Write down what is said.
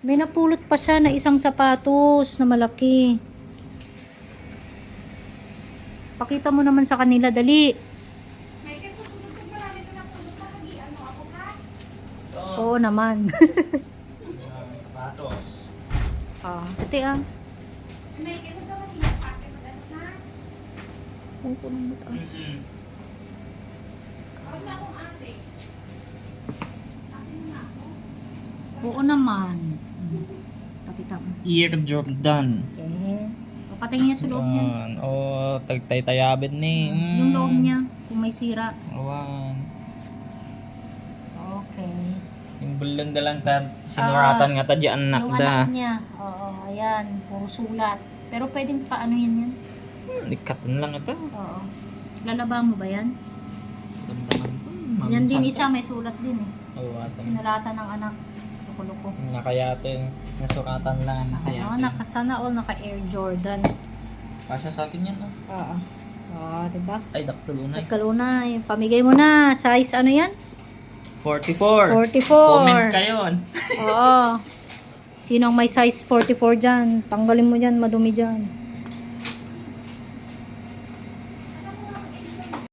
May napulot pa siya na isang sapatos na malaki. Pakita mo naman sa kanila, dali. Ano ako ha? Oo. Naman. Mga sapatos. ah, ate ah. May kasi daw mahiya sa akin. Mag-ano na? Ang punong mata. Mm-mm. Huwag na akong ate. Ate mo na ako. Oo naman. Hmm. Ear Jordan. Okay. Papatingin niya sa loob niya. Awan. Oh, tagtay-tayabit ni. Mm. Yung loob niya, kung may sira. Awan. Okay. Yung bulong da lang ta, sinuratan nga ta di anak yung da. anak niya. Oo, ayan. Puro sulat. Pero pwedeng pa ano yan yan? Hmm, Ikatan lang ito. Oo. Lalaba mo ba yan? Damdaman ko. Yan din isa, may sulat din eh. Oo, ato. Sinulatan ng anak. Loko-loko. Nakayatin. Nasuratan lang Oo, nakayatin. nakasana all naka Air Jordan. Kasya sa akin yan ah. Oo. Oo, diba? Ay, daktulunay. Nagkalunay. Pamigay mo na. Size ano yan? 44. 44. Comment kayo. Oo. Sino ang may size 44 dyan? Tanggalin mo dyan, madumi dyan.